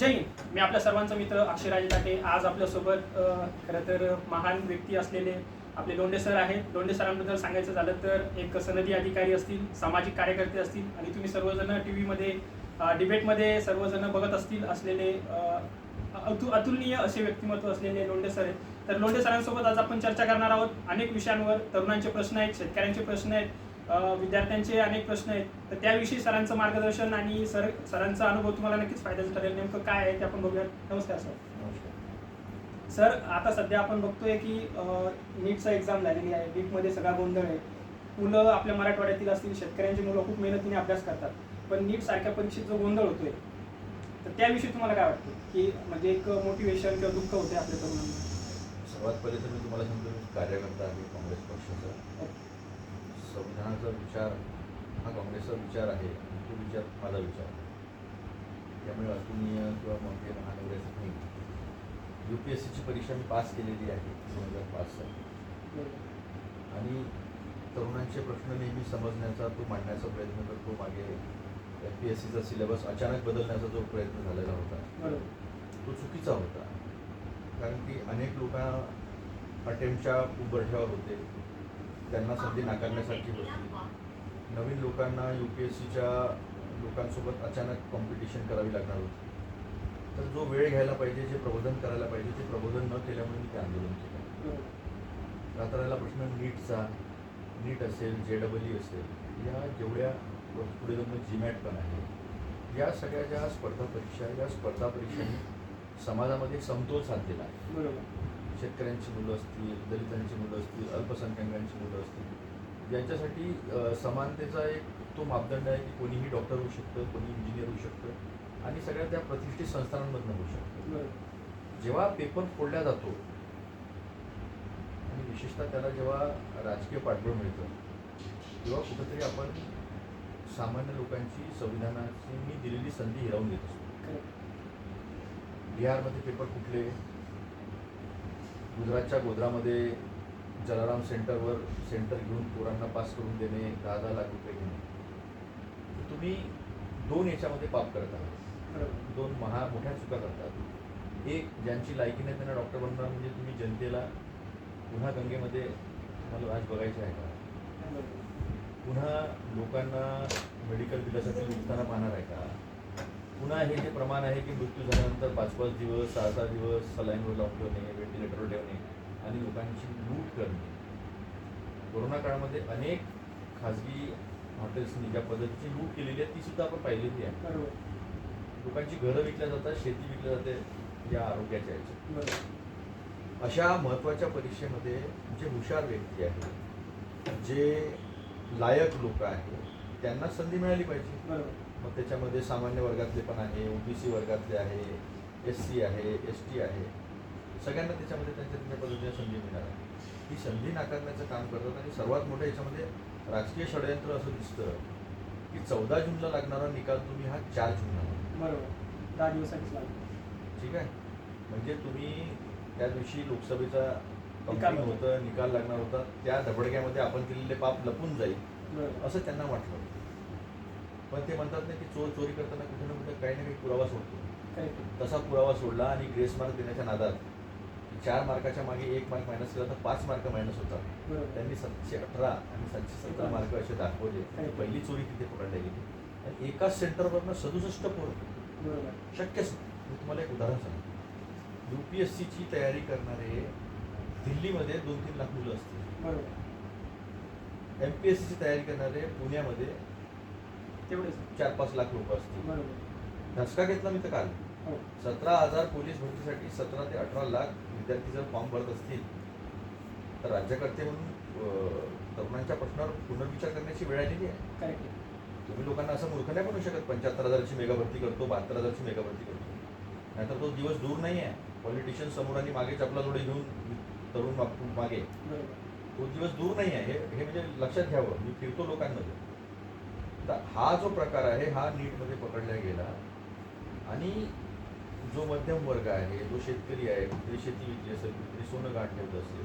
जय हिंद. मी आपल्या सर्वांचा मित्र अक्षयराजे टाटे आज आपल्यासोबत खरं तर महान व्यक्ती असलेले आपले लोंढे सर आहेत. लोंढे सरांबद्दल सांगायचं झालं तर एक सनदी अधिकारी असतील सामाजिक कार्यकर्ते असतील आणि तुम्ही सर्वजण टी व्हीमध्ये डिबेटमध्ये सर्वजण बघत असतील असलेले अतु अतुलनीय असे व्यक्तिमत्व असलेले लोंढे सर आहेत. तर लोंढे सरांसोबत आज आपण चर्चा करणार आहोत. अनेक विषयांवर तरुणांचे प्रश्न आहेत शेतकऱ्यांचे प्रश्न आहेत. विद्यार्थ्यांचे अनेक प्रश्न आहेत. तर त्याविषयी सरांचं मार्गदर्शन आणि सर सरांचा अनुभव तुम्हाला नक्कीच फायद्याचा ठरेल. नेमकं काय आहे ते आपण बघूया नमस्कार सर. सर आता सध्या आपण बघतोय की नीटचा एक्झाम झालेली आहे. नीटमध्ये सगळा गोंधळ आहे. मुलं आपल्या मराठवाड्यातील असतील शेतकऱ्यांची मुलं खूप मेहनतीने अभ्यास करतात. पण नीट सारख्या परीक्षेत जो गोंधळ होतोय तर त्याविषयी तुम्हाला काय वाटतं? की म्हणजे एक मोटिवेशन किंवा दुःख होते आपल्या तरुणांना? सर्वात पहिले तर मी तुम्हाला सांगतो कार्यकर्ता आहे काँग्रेस पक्षाचा. संविधानाचा विचार हा काँग्रेसचा विचार आहे तो विचार माझा विचार आहे. त्यामुळे अतुलनीय किंवा मोठे महानगराचं नाही यू पी एस सीची परीक्षा मी पास केलेली आहे दोन हजार पाच साली. आणि तरुणांचे प्रश्न नेहमी समजण्याचा तो मांडण्याचा प्रयत्न करतो मागे एम पी एस सीचा सिलेबस अचानक बदलण्याचा जो प्रयत्न झालेला होता तो चुकीचा होता. कारण की अनेक लोकांना अटेम्पच्या उंबरठ्यावर होते. त्यांना संधी नाकारण्यासारखी होती नवीन लोकांना यू पी एस सीच्या लोकांसोबत अचानक कॉम्पिटिशन करावी लागणार होती. तर जो वेळ घ्यायला पाहिजे जे प्रबोधन करायला पाहिजे ते प्रबोधन न केल्यामुळे मी ते आंदोलन केलं. बरोबर राहिला प्रश्न नीटचा नीट असेल जे डबल ई असेल या जेवढ्या पुढे जाऊन जीमॅट पण आहे या सगळ्या ज्या स्पर्धा परीक्षा या स्पर्धा परीक्षांनी समाजामध्ये समतोल साधलेला आहे. बरोबर. शेतकऱ्यांची मुलं असतील दलितांची मुलं असतील अल्पसंख्याकांची मुलं असतील यांच्यासाठी समानतेचा एक तो मापदंड आहे की कोणीही डॉक्टर होऊ शकतं कोणी इंजिनियर होऊ शकतं आणि सगळ्या त्या प्रतिष्ठित संस्थांमधनं होऊ शकतं. जेव्हा पेपर फोडला जातो आणि विशेषतः त्याला जेव्हा राजकीय पाठबळ मिळतं तेव्हा कुठंतरी आपण सामान्य लोकांची संविधानाची मी दिलेली संधी हिरावून घेत असतो. बिहारमध्ये पेपर फुटले गुजरातच्या गोध्रामध्ये जलाराम सेंटरवर सेंटर घेऊन पोरांना पास करून देणे दहा दहा लाख रुपये घेणे. तुम्ही दोन याच्यामध्ये पाप करत आहात. दोन महा मोठ्या चुका करतात. एक ज्यांची लायकी नाही त्यांना डॉक्टर बनणार म्हणजे तुम्ही जनतेला पुन्हा गंगेमध्ये तुम्हाला आज बघायचे आहे का? पुन्हा लोकांना मेडिकल बिलासाठी लुटताना पाहणार आहे का? पुन्हा हे जे प्रमाण आहे की मृत्यू झाल्यानंतर पाच पाच दिवस सहा सहा दिवस सलाईनवर लावून ठेवणे व्हेंटिलेटरवर ठेवणे आणि लोकांची लूट करणे. कोरोना काळामध्ये अनेक खाजगी हॉटेल्सनी ज्या पद्धतीची लूट केलेली आहे ती सुद्धा आपण पाहिलेली आहे. लोकांची घरं विकल्या जातात शेती विकल्या जाते या आरोग्याच्या याच्यात. बरोबर. अशा महत्त्वाच्या परीक्षेमध्ये जे हुशार व्यक्ती आहेत जे लायक लोक आहेत त्यांना संधी मिळाली पाहिजे. मग त्याच्यामध्ये सामान्य वर्गातले पण आहे ओबीसी वर्गातले आहे एस सी आहे एस टी आहे सगळ्यांना त्याच्यामध्ये त्यांच्या त्यांच्या पद्धतीने संधी मिळणार आहे ही संधी नाकारण्याचं काम करतात आणि सर्वात मोठं याच्यामध्ये राजकीय षडयंत्र असं दिसतं की चौदा जूनला लागणारा निकाल तुम्ही हा चार जूनला. बरोबर दहा दिवसांनीच लागेल ठीक आहे म्हणजे तुम्ही त्या दिवशी लोकसभेचा निकाल होता. निकाल लागणार होता त्या धबडक्यामध्ये आपण केलेले पाप लपून जाईल असं त्यांना वाटलं होतं. पण ते म्हणतात ना की चोर चोरी करताना कुठे ना कुठे काही ना काही पुरावा सोडतो. तसा पुरावा सोडला आणि ग्रेस मार्क देण्याच्या नादात चार मार्काच्या मागे एक मार्क मायनस केला तर पाच मार्क मायनस होतात. त्यांनी सातशे अठरा आणि सातशे सतरा मार्क असे दाखवले. पहिली चोरी तिथे पकडल्या गेली. आणि एकाच सेंटरवरनं सदुसष्ट पोरं शक्यच मी तुम्हाला एक उदाहरण सांगतो. यू पी एस सीची तयारी करणारे दिल्लीमध्ये दोन तीन लाख मुलं असतील. एम पी एस सीची तयारी करणारे पुण्यामध्ये तेवढेच. चार पाच लाख लोक असतील. बरोबर. धसका घेतला मी तर काल. हो. सतरा हजार पोलीस भरतीसाठी सतरा ते अठरा लाख विद्यार्थी जर फॉर्म भरत असतील तर राज्यकर्ते म्हणून अं, तरुणांच्या प्रश्नावर पुनर्विचार करण्याची वेळ आलेली आहे. करेक्ट तुम्ही लोकांना असं मूर्ख नाही बनवू शकत पंच्याहत्तर हजारची मेगा भरती करतो बहात्तर हजारची मेगा भरती करतो. नाहीतर तो दिवस दूर नाही आहे. पॉलिटिशियन समोर आणि मागे चपला जोडे घेऊन तरुण माग- मागे. बरोबर. तो दिवस दूर नाही आहे. हे हे म्हणजे लक्षात घ्यावं. मी फिरतो लोकांमध्ये. तर हा जो प्रकार आहे हा नीटमध्ये पकडला गेला. आणि जो मध्यम वर्ग आहे जो शेतकरी आहे कुठेतरी शेती विकली असेल कुठेतरी सोनं गाठ ठेवलं असेल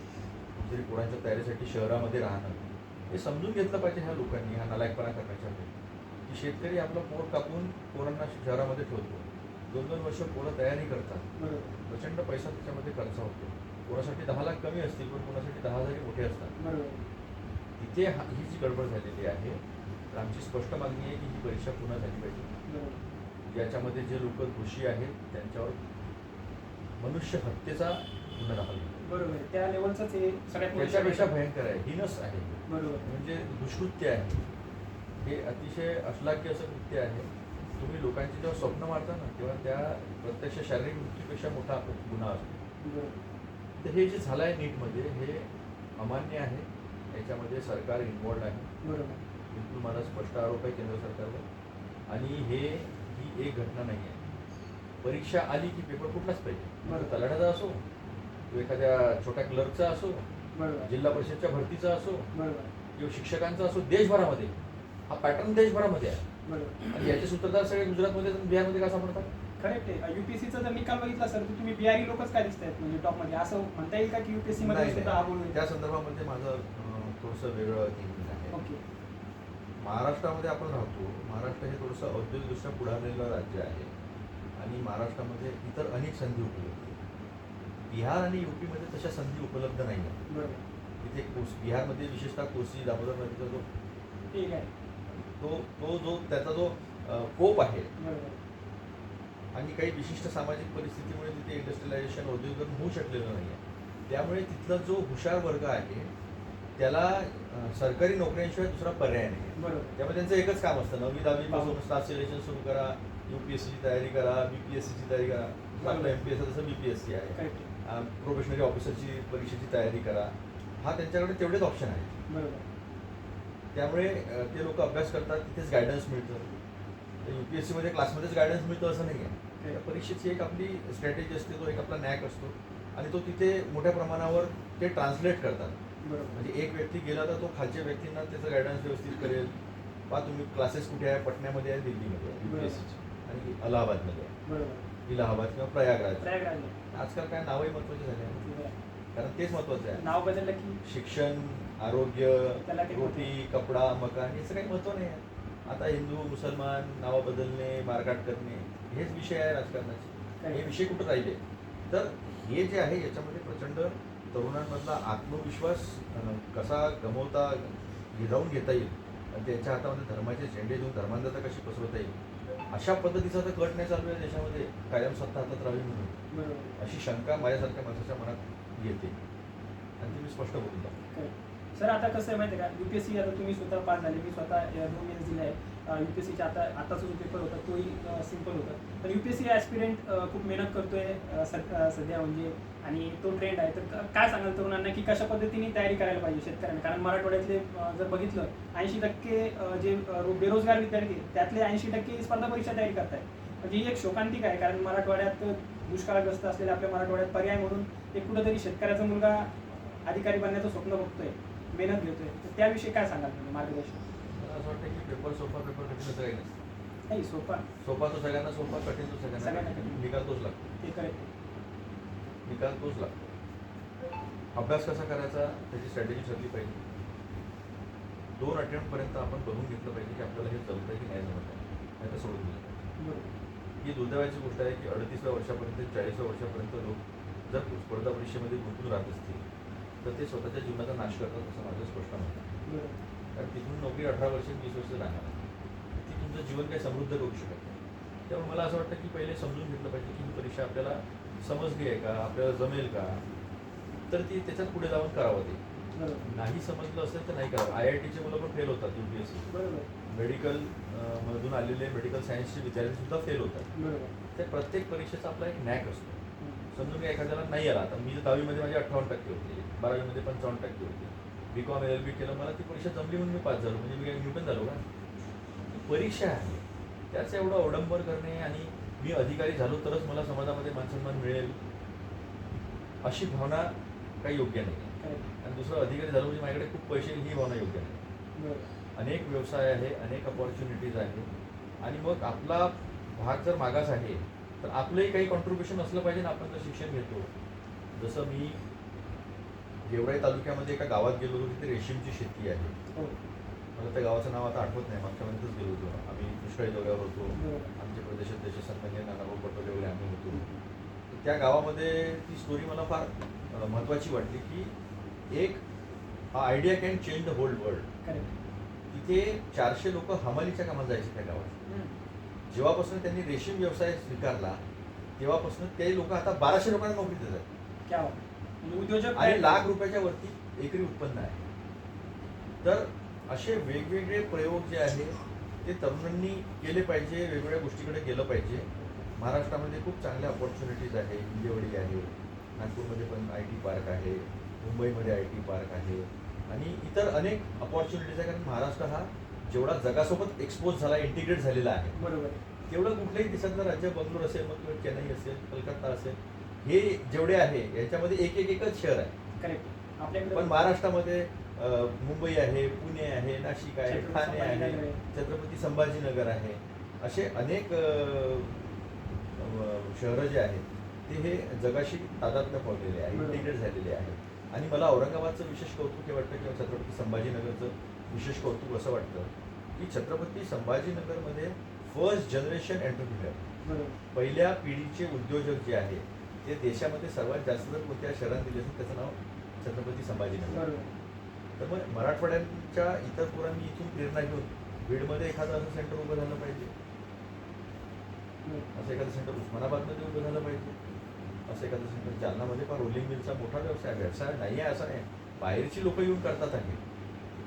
कुठेतरी पोरांच्या तयारीसाठी शहरामध्ये राहणं हे समजून घेतलं पाहिजे ह्या लोकांनी हा नालायकपणा करण्याच्या की शेतकरी आपलं पोर कापून पोरांना शहरामध्ये ठेवतो. दोन दोन वर्ष पोरं तयारी करतात. प्रचंड पैसा त्याच्यामध्ये खर्च होतो. कोणासाठी दहा लाख कमी असतील पण कोणासाठी दहा हजारही मोठे असतात. तिथे ही जी गडबड झालेली आहे तर आमची स्पष्ट मागणी आहे की ही परीक्षा पुन्हा झाली पाहिजे. याच्यामध्ये जे लोक दोषी आहेत त्यांच्यावर मनुष्य हत्येचा गुन्हा दाखल. बरोबर. त्या लेवलचंच हे सगळ्यात त्याच्यापेक्षा. भयंकर आहे हिनस आहे. बरोबर. म्हणजे दुष्कृत्य आहे. हे अतिशय अश्लाघ्य असं कृत्य आहे. तुम्ही लोकांची जेव्हा स्वप्न मारता ना तेव्हा त्या प्रत्यक्ष शारीरिक मृत्यूपेक्षा मोठा गुन्हा असतो. तर हे जे झालं आहे नीटमध्ये हे अमान्य आहे. याच्यामध्ये सरकार इन्वॉल्ड आहे. बरोबर. बिलकुल मला स्पष्ट आरोप आहे केंद्र सरकारवर. आणि हे ही एक घटना नाही आहे. परीक्षा आली की पेपर कुठलाच पाहिजे. तलाठ्याचा असो तो एखाद्या छोट्या क्लर्कचा असो जिल्हा परिषदच्या भरतीचा असो किंवा शिक्षकांचा असो देशभरामध्ये हा पॅटर्न देशभरामध्ये आहे. आणि याचे सूत्रधार सगळे गुजरातमध्ये बिहारमध्ये का सापडतात? करेक्ट आहे. युपीएससीचा जर निकाल बघितला सर तर तुम्ही बिहारी लोकच काय दिसत आहेत म्हणजे टॉपमध्ये असं म्हणता येईल का की युपीएससी मध्ये सुद्धा हा त्या संदर्भामध्ये माझं थोडंसं वेगळं ओके महाराष्ट्रामध्ये आपण राहतो महाराष्ट्र हे थोडंसं औद्योगिकदृष्ट्या पुढारलेलं राज्य आहे आणि महाराष्ट्रामध्ये इतर अनेक संधी उपलब्ध आहेत. बिहार आणि युपीमध्ये तशा संधी उपलब्ध नाही आहेत तिथे कोस बिहारमध्ये विशेषतः कोसी दामोदर नदीचा जो ठीक आहे. तो तो जो त्याचा जो कोप आहे आणि काही विशिष्ट सामाजिक परिस्थितीमुळे तिथे इंडस्ट्रियलायझेशन औद्योगिकरण होऊ शकलेलं नाही आहे त्यामुळे तिथला जो हुशार वर्ग आहे त्याला सरकारी नोकऱ्यांशिवाय दुसरा पर्याय नाही. आहे बरोबर. त्यामुळे त्यांचं एकच काम असतं. नववी दहावीपासून स्टाफ सिलेक्शन सुरू करा यू पी एस सीची तयारी करा बी पी एस सीची तयारी करा. आपलं एम पी एस जसं बी पी एस सी आहे. प्रोफेशनरी ऑफिसरची परीक्षेची तयारी करा. हा त्यांच्याकडे तेवढेच ऑप्शन आहेत. बरोबर. त्यामुळे ते लोक अभ्यास करतात तिथेच गायडन्स मिळतं. यू पी एस सीमध्ये क्लासमध्येच गायडन्स मिळतं असं नाही आहे परीक्षेची एक आपली स्ट्रॅटेजी असते तो एक आपला नॅक असतो. आणि तो तिथे मोठ्या प्रमाणावर ते ट्रान्सलेट करतात. म्हणजे एक व्यक्ती गेला तर तो खालच्या व्यक्तींना त्याचं गायडन्स व्यवस्थित करेल. पहा तुम्ही क्लासेस कुठे आहे? पटण्यामध्ये आहे दिल्लीमध्ये. UPSC आणि अलाहाबादमध्ये आहे. इलाहाबाद किंवा प्रयागराज. प्रयागराज आजकाल काय नावही महत्त्वाचे झाले कारण तेच महत्वाचं आहे. नाव बदललं की? शिक्षण आरोग्य रोटी कपडा मकान याचं काही महत्त्व नाही आहे. आता हिंदू मुसलमान नावं बदलणे मारकाट करणे हेच विषय आहे राजकारणाचे हे विषय कुठं राहिले? तर हे जे आहे याच्यामध्ये प्रचंड तरुणांमधला आत्मविश्वास कसा गमवता गिरावून घेता येईल? आणि त्यांच्या हातामध्ये धर्माचे झेंडे देऊन धर्मांधता कशी पसरवता येईल? अशा पद्धतीचा तर कट नाही चालू आहे देशामध्ये. कायम सत्ता हातात राहावी म्हणून. अशी शंका माझ्यासारख्या माणसाच्या मनात येते. आणि ती मी स्पष्ट बोलून टाकतो सर आता कसं आहे माहिती आहे का युपीएससी आता तुम्ही स्वतः पास झाले. मी स्वतः दोन एस दिले आहे. युपीएससीचा आता आताचा जो पेपर होता तोही सिंपल होता. तर युपीएससी ॲस्पिरंट खूप मेहनत करतोय सध्या म्हणजे. आणि तो ट्रेंड आहे. तर काय सांगाल तरुणांना की कशा पद्धतीने तयारी करायला पाहिजे शेतकऱ्यांना? कारण मराठवाड्यातले जर बघितलं ऐंशी टक्के जे बेरोजगार विद्यार्थी आहेत, त्यातले ऐंशी टक्के स्पर्धा परीक्षा तयारी करतायत. म्हणजे ही एक शोकांतिक आहे कारण मराठवाड्यात दुष्काळग्रस्त असलेल्या आपल्या मराठवाड्यात पर्याय म्हणून एक कुठंतरी शेतकऱ्याचा मुलगा अधिकारी बनण्याचं स्वप्न बघतोय. मेहनत घेतोय. तर त्याविषयी काय सांगाल तुम्ही मार्गदर्शन? मला असं वाटतं की पेपर सोपा पेपर कठीण काही नसतं नाही सोपा. सोपा तो सगळ्यांना सोपा कठीण तो सगळ्यांना सगळ्यांना कठीण. कठीण. निकाल तोच लागतो. ते करेक्ट निकाल तोच लागतो. अभ्यास कसा करायचा त्याची स्ट्रॅटेजी ठरली पाहिजे. दोन अटेम्प्टपर्यंत आपण बघून घेतलं पाहिजे की आपल्याला हे जमतं की नाही जमत नाही तर सोडून दिलं. बरोबर. ही दुर्दैवाची गोष्ट आहे की अडतीसव्या वर्षापर्यंत चाळीसव्या वर्षापर्यंत लोक जर स्पर्धा परीक्षेमध्ये गुंतून राहत असतील तर ते स्वतःच्या जीवनाचा नाश करतात असं माझं स्पष्ट मत आहे. बरोबर कारण तिथून नोकरी अठरा वर्ष वीस वर्ष राहणार ती तुमचं जीवन काही समृद्ध करू शकत नाही. त्यामुळे मला असं वाटतं की पहिले समजून घेतलं पाहिजे की ही परीक्षा आपल्याला समजली आहे का आपल्याला जमेल का? तर ती त्याच्यात पुढे जाऊन करावं ते. नाही समजलं असेल तर नाही करावं. आय आय टीचे मुलं पण फेल होतात U P S C medical मधून आलेले मेडिकल सायन्सचे विद्यार्थी सुद्धा फेल होतात. त्या प्रत्येक परीक्षेचा आपला एक नॅक असतो. समजून घ्या एखाद्याला नाही आला आता मी दहावीमध्ये माझे अठ्ठावन्न टक्के होते बारावीमध्ये पंचावन्न टक्के होते. B com L L B केलं मला ती परीक्षा जमली म्हणून मी पास झालो म्हणजे मी काही न्यूटन झालो का? परीक्षा आहे. त्याचं एवढं अवडंबर करणे आणि मी अधिकारी झालो तरच मला समाजामध्ये मानसन्मान मिळेल अशी भावना काही योग्य नाही. आणि दुसरं अधिकारी झालो म्हणजे माझ्याकडे खूप पैसे ही भावना योग्य नाही. अनेक व्यवसाय आहे अनेक अपॉर्च्युनिटीज आहे आणि मग आपला भाग जर मागास आहे तर आपलंही काही कॉन्ट्रीब्युशन असलं पाहिजे ना आपण जर शिक्षण घेतो. जसं मी गेवराई तालुक्यामध्ये एका गावात गेलो होतो तिथे रेशीमची शेती आहे. हो. मला त्या गावाचं नाव आता आठवत नाही मागच्या महिन्यातच गेलो होतो. आम्ही दुष्काळी दौऱ्यावर होतो. बरोबर आमचे प्रदेशाध्यक्ष सन्मान्य नानाभाऊ पटोले त्या गावामध्ये ती स्टोरी मला फार महत्त्वाची वाटली की एक idea can change the whole world तिथे चारशे लोक हमालीच्या कामात जायचे त्या गावात. जेव्हापासून त्यांनी रेशीम व्यवसाय स्वीकारला तेव्हापासून ते लोक आता बाराशे लोकांना नोकरी देतात. क्या. म्हणजे उद्योजक आणि लाख रुपयाच्या वरती एकरी उत्पन्न आहे. तर असे वेगवेगळे प्रयोग जे आहे ते तरुणांनी केले पाहिजे वेगवेगळ्या गोष्टीकडे गेलं पाहिजे. महाराष्ट्रामध्ये खूप चांगल्या ऑपॉर्च्युनिटीज आहे हिंजेवडी आहे नागपूरमध्ये पण आय टी पार्क आहे मुंबईमध्ये आय टी पार्क आहे. आणि इतर अनेक ऑपॉर्च्युनिटीज आहे कारण महाराष्ट्र हा जेवढा जगासोबत एक्सपोज झाला इंटिग्रेट झालेला आहे बरोबर. तेवढं कुठल्याही देशातलं राज्य बंगलोर असेल मग किंवा चेन्नई असेल कलकत्ता असेल हे जेवढे आहे याच्यामध्ये एक एक एकच शहर आहे करेक्ट आपल्याकडे पण महाराष्ट्रामध्ये मुंबई आहे पुणे आहे नाशिक आहे ठाणे आहे. छत्रपती संभाजीनगर आहे असे अनेक शहरं जे आहेत ते हे जगाशी तादात्म्य पावलेले आहे. इंटिग्रेट झालेले आहे आणि मला औरंगाबादचं विशेष कौतुक हे वाटतं किंवा छत्रपती संभाजीनगरचं विशेष कौतुक असं वाटतं की छत्रपती संभाजीनगरमध्ये फर्स्ट जनरेशन एंटरप्रिनर बरोबर. पहिल्या पिढीचे उद्योजक जे आहे ते देशामध्ये सर्वात जास्त जर कोणत्या शहरात दिले असेल त्याचं नाव छत्रपती संभाजीनगर. तर मग मराठवाड्यांच्या इतर पोरांनी इथून प्रेरणा घेऊन बीडमध्ये एखादं असं सेंटर उभं झालं पाहिजे. असं एखादं सेंटर उस्मानाबादमध्ये उभं झालं पाहिजे. असं एखादं सेंटर जालनामध्ये पण रोलिंग मिलचा मोठा व्यवसाय. व्यवसाय नाही आहे असं नाही. बाहेरची लोक येऊन करतात आहे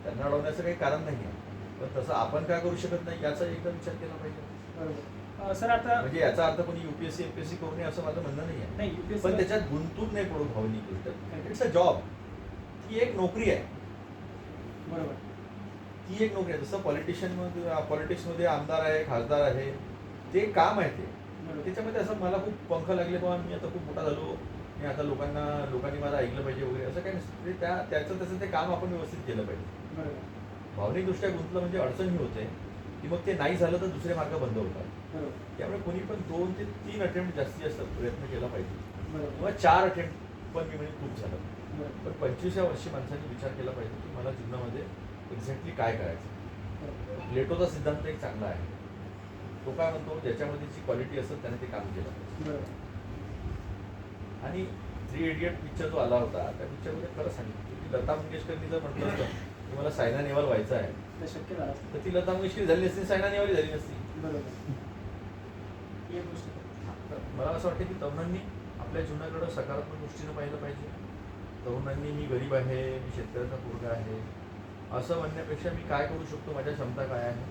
त्यांना अडवण्याचं काही कारण नाही आहे. पण तसं आपण काय करू शकत नाही याचा एकदा विचार केला पाहिजे. सर आता म्हणजे याचा अर्थ कोणी युपीएससी एमपीएससी करू नये असं माझं म्हणणं नाही आहे. पण त्याच्यात गुंतून नाही पडू भावनिक गोष्ट. इट्स अ जॉब ती एक नोकरी आहे. बरोबर. ती एक नोकरी आहे. जसं पॉलिटिशियन पॉलिटिक्समध्ये आमदार आहे खासदार आहे. ते काम आहे ते. त्याच्यामध्ये असं मला खूप पंख लागले बाबा मी आता खूप मोठा झालो. मी आता लोकांना लोकांनी मला ऐकलं पाहिजे वगैरे. असं काही नसतं. ते त्या त्याचं त्याचं ते काम आपण व्यवस्थित केलं पाहिजे. भावनिकदृष्ट्या गुंतलं म्हणजे अडचण ही होते. की मग ते नाही झालं तर दुसरे मार्ग बंद होतात. त्यामुळे कोणी पण दोन ते तीन अटेम्प्ट जास्तीत जास्त प्रयत्न केला पाहिजे. किंवा चार अटेम्प्ट पण मी म्हणजे खूप झालं. पण पंचवीसव्या वर्षी माणसांनी विचार केला पाहिजे की मला जीवनामध्ये एक्झॅक्टली काय करायचं. प्लेटोचा सिद्धांत एक चांगला आहे. तो काय म्हणतो? ज्याच्यामध्ये जी क्वालिटी असेल त्याने ते काम केलं आणि थ्री इडियट पिक्चर जो आला होता त्या पिक्चरमध्ये खरं सांगितलं. की लता मंगेशकरनी जर म्हटलं असतं की मला सायना नेहवाल व्हायचं आहे. ते शक्य झालं असतं. तर ती लता मंगेशकर झाली नसती सायना नेहवाल झाली नसती. बरोबर. ही एक गोष्ट. तर मला असं वाटतं की तरुणांनी आपल्या जीवनाकडं सकारात्मक दृष्टीनं पाहिलं पाहिजे. तरुणांनी मी गरीब आहे मी शेतकऱ्याचा पोरगा आहे. असं म्हणण्यापेक्षा मी काय करू शकतो? माझ्या क्षमता काय आहे?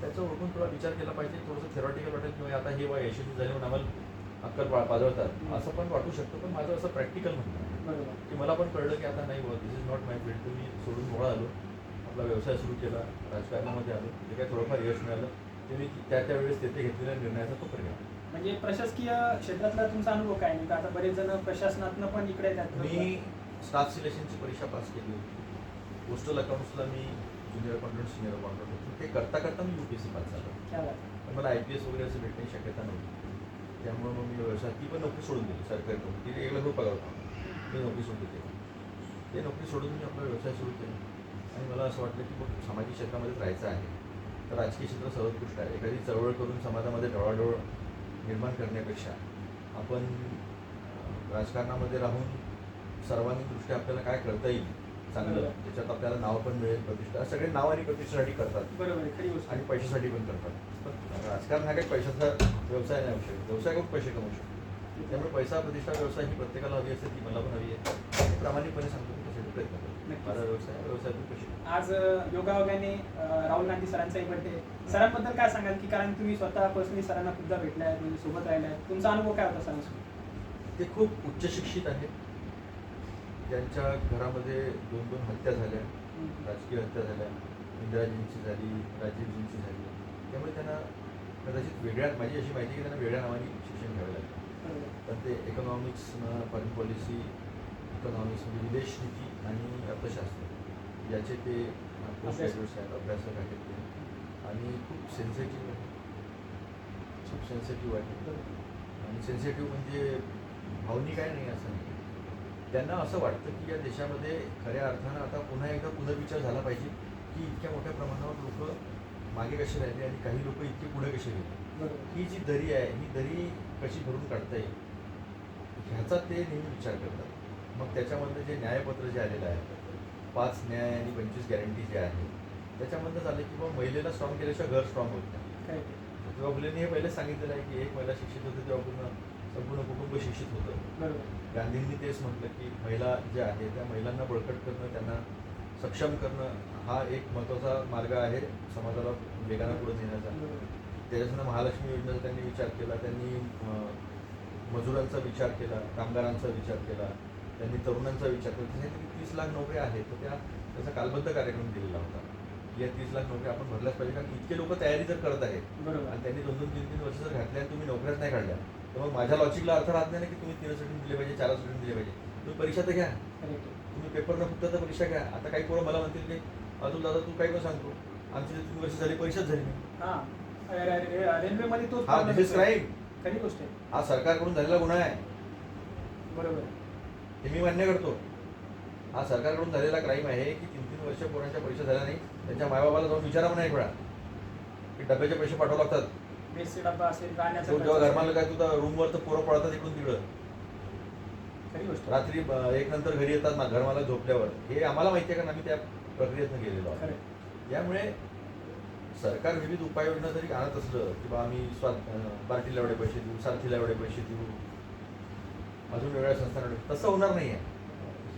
त्याचं ओळखून थोडा विचार केला पाहिजे. थोडंसं थेरॉटिकल वाटेल किंवा आता हे वय यशस्वी झाले म्हणून आम्हाला अक्कल पा पाजवतात असं पण वाटू शकतं. पण माझं असं प्रॅक्टिकल म्हणणं आहे. की मला पण कळलं की आता नाही बुवा this is not my field तुम्ही सोडून मोळा आलो. आपला व्यवसाय सुरू केला राजकारणामध्ये आलो. जे काय थोडंफार यश मिळालं ते मी त्या त्यावेळेस तेथे घेतलेल्या निर्णयाचा तो परिणाम म्हणजे प्रशासकीय क्षेत्रातला तुमचा अनुभव काय? नेमका आता बरेच जण प्रशासनातनं पण इकडे येतात. मी स्टाफ सिलेक्शनची परीक्षा पास केली होती. पोस्टल अकाउंट्सला मी ज्युनियर अकाउंटंट सिनियर अकाउंटंट होतो. ते करता करता मी U P S C pass झालो. पण मला आय पी एस वगैरे असं भेटण्याची शक्यता नव्हती. त्यामुळे मग मी व्यवसाय ती पण नोकरी सोडून दिली सरकारी नोकरी ती एक लाख पगार होता. मी नोकरी सोडून दिली ते नोकरी सोडून मी आपला व्यवसाय सुरू केला. आणि मला असं वाटलं की मग सामाजिक क्षेत्रामध्येच राहायचं आहे. तर राजकीय क्षेत्र सर्वोत्कृष्ट आहे. एखादी चळवळ करून समाजामध्ये ढवळाढवळ निर्माण करण्यापेक्षा आपण राजकारणामध्ये राहून सर्वांगीण दृष्ट्या आपल्याला काय करता येईल चांगलं. त्याच्यात आपल्याला नाव पण मिळेल प्रतिष्ठा. सगळे नाव आणि प्रतिष्ठेसाठी करतात. बरोबर आणि. पैशासाठी पण करतात. पण राजकारण हा काही पैशाचा व्यवसाय नाही होऊ शकत व्यवसाय करून पैसे कमवू शकतो. त्यामुळे पैसा प्रतिष्ठा व्यवसाय ही प्रत्येकाला हवी असते ती मला पण हवी आहे. मी प्रामाणिकपणे सांगतो की त्यासाठी प्रयत्न करतो. माझा व्यवसाय व्यवसायातून पैसे. आज योगायोगाने राहुल गांधी सरांचाही बर्थडे सरांबद्दल काय सांगाल? की कारण तुम्ही स्वतः पर्सनली सरांना सुद्धा भेटलाय म्हणजे सोबत राहिलाय. तुमचा अनुभव काय होता सरांसोबत? ते खूप उच्च शिक्षित आहेत. ज्यांच्या घरामध्ये दोन दोन हत्या झाल्या. राजकीय हत्या झाल्या. इंदिराजींची झाली राजीवजींची झाली. त्यामुळे त्यांना कदाचित वेगळ्या माझी अशी माहिती आहे की त्यांना वेगळ्या नावाने शिक्षण घ्यावे लागतं बरोबर. पण ते इकॉनॉमिक्सनं फॉरेन पॉलिसी इकॉनॉमिक्स म्हणजे विदेश नीती आणि अर्थशास्त्र. याचे ते पोस्ट अभ्यासक. ग्रॅज्युएट्स आहेत अभ्यासक आहेत ते. आणि खूप सेन्सिटिव्ह आहे. खूप सेन्सिटिव्ह आहे. आणि सेन्सिटिव्ह म्हणजे भावनिक आहे नाही असं नाही. त्यांना असं वाटतं की या देशामध्ये खऱ्या अर्थानं आता पुन्हा एकदा पुनर्विचार झाला पाहिजे की इतक्या मोठ्या प्रमाणावर लोक मागे कसे राहिले आणि काही लोक इतके पुढे कसे गेले. ही जी दरी आहे ही दरी कशी भरून काढता येईल? ह्याचा ते नेहमी विचार करतात. मग त्याच्यामधलं जे न्यायपत्र जे आलेलं आहे पाच न्याय आणि पंचवीस गॅरंटी जे आहे त्याच्यामधलं झालं की बाबा महिलेला स्ट्रॉंग केल्याशिवाय घर स्ट्रॉंग होत नाही. तेव्हा फुलेंनी हे पहिलेच सांगितलेलं आहे की एक महिला शिक्षित होते तेव्हा पूर्ण संपूर्ण कुटुंब शिक्षित होतं. बरोबर. गांधींनी तेच म्हटलं की महिला जे आहे त्या महिलांना बळकट करणं त्यांना सक्षम करणं हा एक महत्त्वाचा मार्ग आहे समाजाला वेगानं पुढे नेण्याचा. त्याच्यासाठी महालक्ष्मी योजनेचा त्यांनी विचार केला त्यांनी मजुरांचा विचार केला कामगारांचा विचार केला त्यांनी तरुणांचा विचार केला. त्याच्यासाठी तीस लाख नोकऱ्या आहेत तर त्या त्याचा कालबद्ध कार्यक्रम दिलेला होता. या तीस लाख नोकऱ्या आपण भरल्याच पाहिजे कारण इतके लोक तयारी जर करत आहेत बरोबर. आणि त्यांनी दोन दोन तीन तीन वर्ष जर घातल्या आणि तुम्ही नोकऱ्याच नाही काढल्या तर मग माझ्या लॉजिकला अर्थ राहत नाही ना की तुम्ही तीन सर्टिफिकेट दिले पाहिजे चार सर्टिफिकेट दिले पाहिजे. तुम्ही परीक्षा तर घ्या. तुम्ही पेपरनं फक्त तर परीक्षा घ्या. आता काही पोरं मला म्हणतील की अतुल दादा तू काय पण सांगतो. आमची तीन वर्ष झाली परीक्षाच झाली नाही. हा. रेल्वेमध्ये तोच हा problem दिस इज येतोय. क्राईम खरी गोष्ट आहे. हा सरकारकडून झालेला गुन्हा आहे. बरोबर. हे मी मान्य करतो. हा सरकारकडून झालेला क्राईम आहे की तीन तीन वर्ष पोरांच्या परीक्षा झाल्या नाही. त्यांच्या मायबाबाला जाऊन विचारा म्हणा एक वेळा. की डब्याचे पैसे पाठवावे लागतात. बेसचे डब्बा असेल राहण्याचा तो खर्च जेव्हा. घरमाला काय तुझा रूमवर तर पोरं पळतात इकडून तिकडं. खरी गोष्ट आहे. रात्री अं, एक नंतर घरी येतात ना घरमाला झोपल्यावर. हे आम्हाला माहिती आहे कारण आम्ही त्या प्रक्रियेतनं गेलेलो आहोत. खरं यामुळे सरकार विविध उपाययोजना जरी आणत असलं की बा आम्ही स्वा पार्टीला एवढे पैसे देऊ सारथीला एवढे पैसे देऊ अजून वेगळ्या संस्थांना तसं होणार नाही आहे.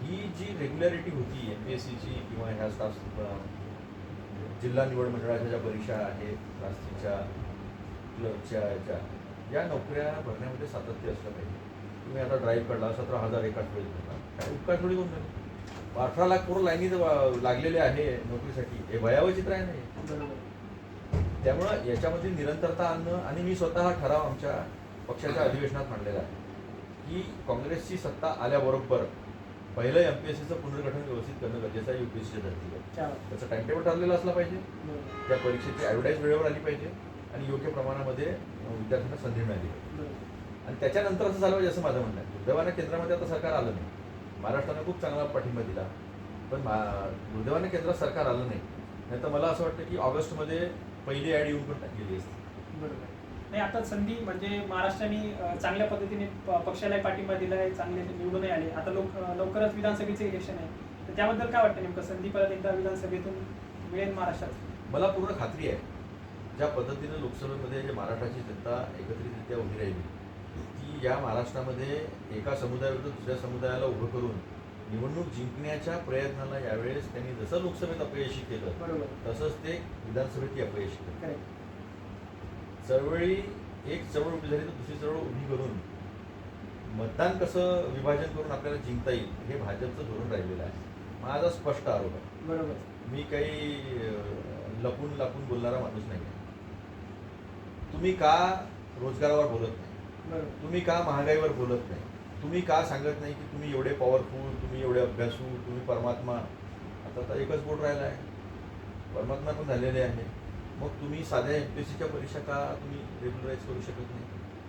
ही जी रेग्युलॅरिटी होती एम पी एस सीची किंवा ह्या स्टाफ जिल्हा निवड मंडळाच्या ज्या परीक्षा आहेत राष्ट्रीच्या क्लबच्या याच्या या नोकऱ्या भरण्यामध्ये सातत्य असलं पाहिजे. तुम्ही आता ड्राईव्ह काढला सतरा हजार एकाच वेळेस भरला. काय उपकार थोडी होऊन जाईल अठरा लाख पूर्ण लाईनीत वा- लागलेले आहे नोकरीसाठी. हे भयावं चित्र आहे नाही बरोबर. त्यामुळं याच्यामध्ये निरंतरता आणणं आणि मी स्वतः हा ठराव आमच्या पक्षाच्या अधिवेशनात मांडलेला आहे. की काँग्रेसची सत्ता आल्याबरोबर पहिलं एम पी एस सीचं पुनर्गठन व्यवस्थित करणं गरजेचं आहे युपीएससीच्या धर्तीवर. त्याचं टाइमटेबल ठरलेलं असलं पाहिजे. त्या परीक्षेची ॲडव्हर्टाईज वेळेवर आली पाहिजे आणि योग्य प्रमाणामध्ये विद्यार्थ्यांना संधी मिळाली पाहिजे. आणि त्याच्यानंतर असं झालं पाहिजे असं माझं म्हणणं आहे. दुर्दैवानं केंद्रामध्ये आता सरकार आलं नाही. महाराष्ट्रानं खूप चांगला पाठिंबा दिला. पण मा दुर्दैवानं केंद्रात सरकार आलं नाही. नाही तर मला असं वाटतं की ऑगस्टमध्ये पहिली ॲड येऊन पण टाकलेली असते. बरोबर. नाही आता संधी म्हणजे महाराष्ट्राने चांगल्या पद्धतीने प- पक्षाला पाठिंबा दिला आहे चांगले निवडूनही आले. आता लोक लवकरच विधानसभेचे इलेक्शन आहे. तर त्याबद्दल काय वाटतं नेमकं? संधी परत एकदा विधानसभेतून मिळेल महाराष्ट्रात? मला पूर्ण खात्री आहे. ज्या पद्धतीनं लोकसभेमध्ये जे महाराष्ट्राची जनता एकत्रितरित्या उभी राहिली ती या महाराष्ट्रामध्ये एका समुदायाविरुद्ध दुसऱ्या समुदायाला उभं करून निवडणूक जिंकण्याच्या प्रयत्नाला यावेळेस त्यांनी जसं लोकसभेत अपयशी केलं तसंच ते विधानसभेतही अपयशी केलं. चळवळी एक चळवळ उभी झाली तर दुसरी चळवळ उभी करून मतदान कसं विभाजन करून आपल्याला जिंकता येईल हे भाजपचं धोरण राहिलेलं आहे. माझा स्पष्ट आरोप आहे. बरोबर. मी काही लपून लापून बोलणारा माणूस नाही आहे. तुम्ही का रोजगारावर बोलत नाही? तुम्ही का महागाईवर बोलत नाही? तुम्ही का सांगत नाही की तुम्ही एवढे पॉवरफुल तुम्ही एवढे अभ्यासू तुम्ही परमात्मा? आता तर एकच बोट राहिला आहे. परमात्मा पण झालेले आहे. मग तुम्ही साध्या एम पी एस सीच्या परीक्षा का तुम्ही रेग्युलराईज करू शकत नाही?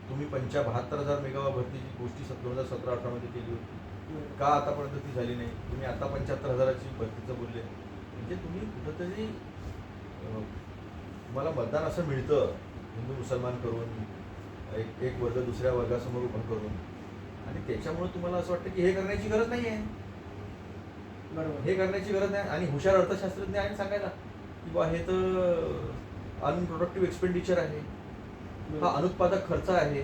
तुम्ही पंचा बहात्तर हजार मेगावा भरतीची गोष्टी सत दोन हजार सतरा अठरामध्ये केली होती. का आतापर्यंत ती झाली नाही? तुम्ही आता पंच्याहत्तर हजाराची भरतीचं बोलले. म्हणजे तुम्ही कुठंतरी तुम्हाला मतदान असं मिळतं. हिंदू मुसलमान करून एक एक वर्ग दुसऱ्या वर्गासमोर उभं करून. आणि त्याच्यामुळे तुम्हाला असं वाटतं की हे करण्याची गरज नाही आहे बरोबर. हे करण्याची गरज नाही आणि हुशार अर्थशास्त्रज्ञ आहे सांगायला की बा हे तर अनप्रोडक्टिव्ह एक्सपेंडिचर आहे. हा अनुत्पादक खर्च आहे.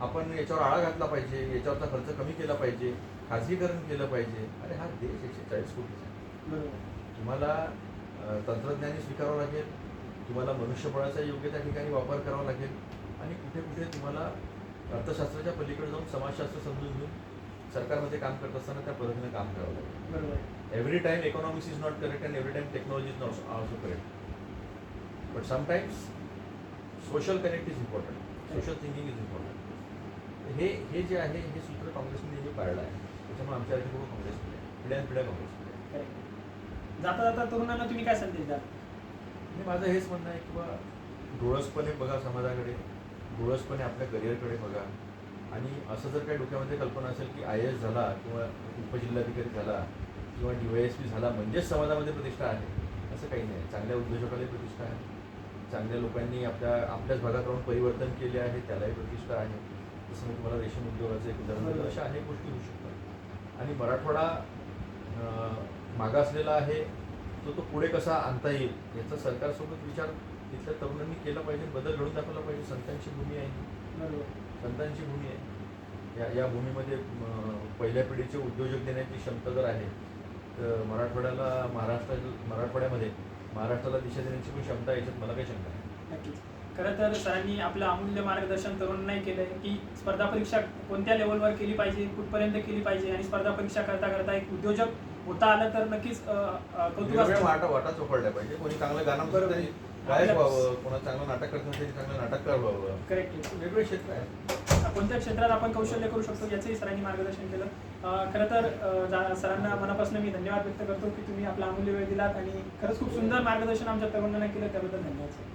आपण याच्यावर आळा घातला पाहिजे याच्यावरचा खर्च कमी केला पाहिजे खाजगीकरण केलं पाहिजे. अरे हा देश एकशे चाळीस कोटीचा. आहे तुम्हाला अ, तंत्रज्ञानही स्वीकारावं लागेल. तुम्हाला मनुष्यबळाचा योग्य त्या ठिकाणी वापर करावा लागेल. आणि कुठे कुठे तुम्हाला अर्थशास्त्राच्या पलीकडे जाऊन समाजशास्त्र समजून घेऊन सरकारमध्ये काम करत असताना त्या पद्धतीने काम करावं लागेल. बरोबर. Every time economics is not correct and every time technology is not also correct but sometimes social connect is important social thinking is important हे हे जे आहे हे सूत्र काँग्रेसने नेहमी पाळलं आहे. त्याच्यामुळे आमच्या आधी काँग्रेसमध्ये आहे. पिढ्यान पिढ्या काँग्रेसमध्ये जाता जाता तरुणांना तुम्ही काय संदेश द्याल? आणि माझं हेच म्हणणं आहे की बा डोळसपणे बघा समाजाकडे. डोळसपणे आपल्या करिअरकडे बघा. आणि असं जर काही डोक्यामध्ये कल्पना असेल की आय एस झाला किंवा उपजिल्हाधिकारी झाला किंवा डी वाय एस पी झाला म्हणजेच समाजामध्ये प्रतिष्ठा आहे असं काही नाही. चांगल्या उद्योजकालाही प्रतिष्ठा आहे. चांगल्या लोकांनी आपल्या आपल्याच भागात राहून परिवर्तन केले आहे त्यालाही प्रतिष्ठा आहे. जसं मी तुम्हाला रेशीम उद्योगाचं एक उदाहरण दिलं अशा अनेक गोष्टी होऊ शकतात. आणि मराठवाडा मागासलेला आहे तो तो पुढे कसा आणता येईल याचा सरकारसोबत विचार तिथल्या तरुणांनी केला पाहिजे बदल घडून दाखवला पाहिजे. संतांची भूमी आहे. संतांची भूमी आहे. या या भूमीमध्ये पहिल्या पिढीचे उद्योजक देण्याची क्षमता जर आहे तर मराठवाड्याला महाराष्ट्र मराठवाड्यामध्ये महाराष्ट्राला दिशा देण्याची पण क्षमता आहे याच्यात मला काही शंका नाही. नक्कीच. खरं तर सरांनी आपलं अमूल्य मार्गदर्शन तरुणांनाही केलंय की स्पर्धा परीक्षा कोणत्या लेवलवर केली पाहिजे कुठपर्यंत केली पाहिजे आणि स्पर्धा परीक्षा करता करता एक उद्योजक होता आलं तर नक्कीच कौतुकास्पद वाटा वाटा चोपडल्या पाहिजे. कोणी चांगलं गाणं गायक आपल्या- व्हावं? कोणा चांगलं नाटक चांगलं नाटककार व्हावं करेक्ट वेगवेगळे क्षेत्र आहे कोणत्या क्षेत्रात आपण कौशल्य करू शकतो याचंही सरांनी मार्गदर्शन केलं. खरं तर सरांना मनापासून मी धन्यवाद व्यक्त करतो की तुम्ही आपला अमूल्य वेळ दिलात आणि खरंच खूप सुंदर मार्गदर्शन आमच्या तरुणांना केलं. त्याबद्दल धन्यवाद सर.